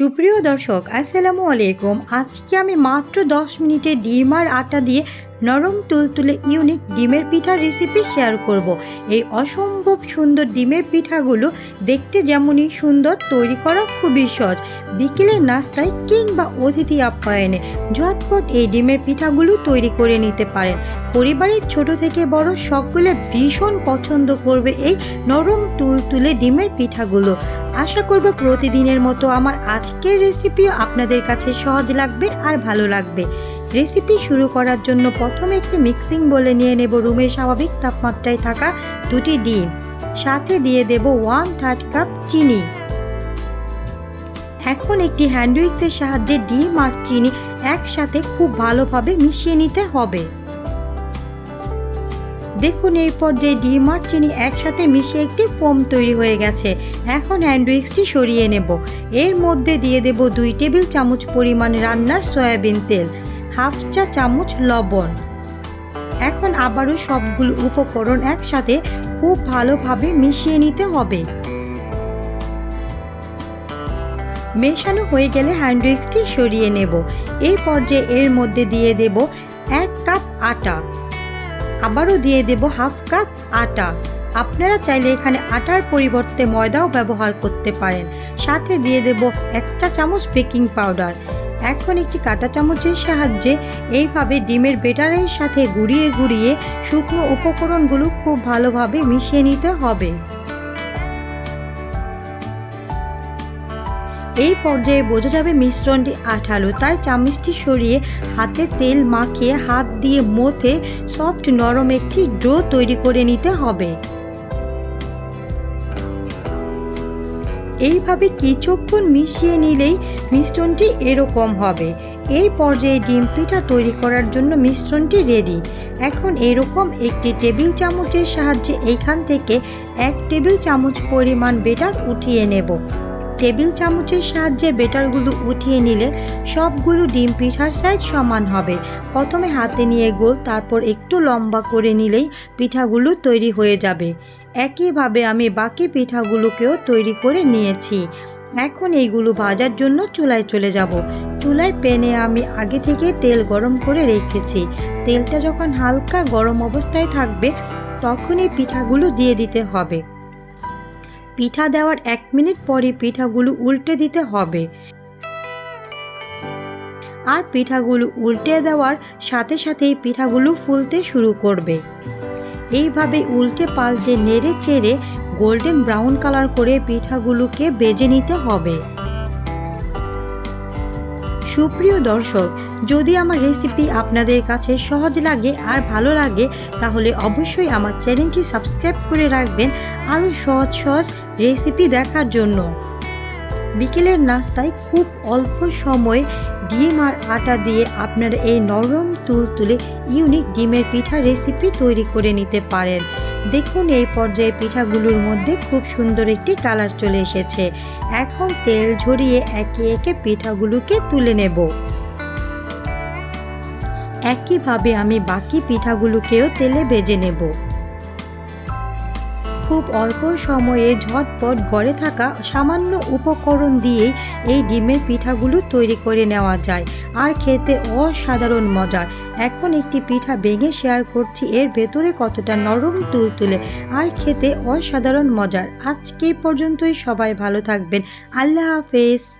সুপ্রিয় দর্শক, আসসালামু আলাইকুম। আজকে আমি মাত্র দশ মিনিটে ডিম আর আটা দিয়ে নরম তুলতুলে ইউনিক ডিমের পিঠার রেসিপি শেয়ার করব। এই অসম্ভব সুন্দর ডিমের পিঠাগুলো দেখতে যেমনই সুন্দর, তৈরি করা খুবই সহজ। বিকেলের নাস্তায় কিংবা অতিথি আপ্যায়নে ঝটপট এই ডিমের পিঠাগুলো তৈরি করে নিতে পারেন। পরিবারের ছোট থেকে বড় সকলে ভীষণ পছন্দ করবে এই নরম তুলতুলে ডিমের পিঠাগুলো। আশা করব প্রতিদিনের মতো আমার আজকের রেসিপিও আপনাদের কাছে সহজ লাগবে আর ভালো লাগবে। রেসিপি শুরু করার জন্য প্রথমে একটি মিক্সিং বলে নিয়ে নেব রুমের স্বাভাবিক তাপমাত্রায় থাকা দুটি ডিম। সাথে দিয়ে দেব ওয়ান থার্ড কাপ চিনি। এখন একটি হ্যান্ডউইক্সের সাহায্যে ডিম আর চিনি একসাথে খুব ভালোভাবে মিশিয়ে নিতে হবে। দেখুন এই পর্যায়ে ডিম আর চিনি একসাথে মিশিয়ে একটি ফোম তৈরি হয়ে গেছে। এখন হ্যান্ডউইক্সটি সরিয়ে নেব। এর মধ্যে দিয়ে দেব দুই টেবিল চামচ পরিমাণ রান্নার সয়াবিন তেল, হাফ চা চামচ লবণ। এখন আবারও সবগুলো উপকরণ একসাথে খুব ভালোভাবে মিশিয়ে নিতে হবে। মেশানো হয়ে গেলে হ্যান্ডউইক্সটি সরিয়ে নেব। এই পর্যায়ে এর মধ্যে দিয়ে দেব এক কাপ আটা। আবারও দিয়ে দেব হাফ কাপ আটা। আপনারা চাইলে এখানে আটার পরিবর্তে ময়দাও ব্যবহার করতে পারেন। সাথে দিয়ে দেব একটা চামচ বেকিং পাউডার। এখন একটি কাঁটা চামচের সাহায্যে এইভাবে ডিমের বেটারের সাথে গুড়িয়ে গুড়িয়ে শুকনো উপকরণগুলো খুব ভালোভাবে মিশিয়ে নিতে হবে। এই পর্যায়ে বোঝা যাবে মিশ্রণটি আঠালো। তাই চামচটি সরিয়ে হাতে তেল মাখিয়ে হাত দিয়ে মথে সফট নরম একটি ডো তৈরি করে নিতে হবে। এইভাবে কিছুক্ষণ মিশিয়ে নিলেই মিশ্রণটি এরকম হবে। এই পর্যায়ে ডিম পিঠা তৈরি করার জন্য মিশ্রণটি রেডি এখন এরকম একটি টেবিল চামচের সাহায্যে এইখান থেকে এক টেবিল চামচ পরিমাণ বেটার উঠিয়ে নেব। টেবিল চামচের সাহায্যে বেটারগুলো উঠিয়ে নিলে সবগুলো ডিম পিঠার সাইজ সমান হবে। প্রথমে হাতে নিয়ে গোল, তারপর একটু লম্বা করে নিলেই পিঠাগুলো তৈরি হয়ে যাবে। একইভাবে আমি বাকি পিঠাগুলোকেও তৈরি করে নিয়েছি। এখন এইগুলো ভাজার জন্য চুলায় চলে যাব। চুলায় প্যানে আমি আগে থেকে তেল গরম করে রেখেছি। তেলটা যখন হালকা গরম অবস্থায় থাকবে তখন এই পিঠাগুলো দিয়ে দিতে হবে। পিঠা দেওয়ার এক মিনিট পরে পিঠাগুলো উল্টে দিতে হবে। আর পিঠাগুলো উল্টে দেওয়ার সাথে সাথেই পিঠাগুলো ফুলতে শুরু করবে। এইভাবে উল্টে পাল্টে নেড়ে চেড়ে গোল্ডেন ব্রাউন কালার করে পিঠাগুলোকে বেজে নিতে হবে। সুপ্রিয় দর্শক যদি আমার রেসিপি আপনাদের কাছে সহজ লাগে আর ভালো লাগে, তাহলে অবশ্যই আমার চ্যানেলটি সাবস্ক্রাইব করে রাখবেন আরও সহজ সহজ রেসিপি দেখার জন্য। বিকেলের নাস্তায় খুব অল্প সময় ডিম আর আটা দিয়ে আপনারা এই নরম তুল তুলে ইউনিক ডিমের পিঠা রেসিপি তৈরি করে নিতে পারেন। দেখুন, এই পর্যায়ে পিঠাগুলোর মধ্যে খুব সুন্দর একটি কালার চলে এসেছে। এখন তেল ঝরিয়ে একে একে পিঠাগুলোকে তুলে নেব। একইভাবে আমি বাকি পিঠাগুলোকেও তেলে ভেজে নেব। খুব অল্প সময়ে ঝটপট গড়ে থাকা সামান্য উপকরণ দিয়েই এই ডিমের পিঠাগুলো তৈরি করে নেওয়া যায়, আর খেতে অসাধারণ মজার। এখন একটি পিঠা ভেঙে শেয়ার করছি, এর ভেতরে কতটা নরম তুলতুলে আর খেতে অসাধারণ মজার। আজকে পর্যন্তই, সবাই ভালো থাকবেন। আল্লাহ হাফেজ।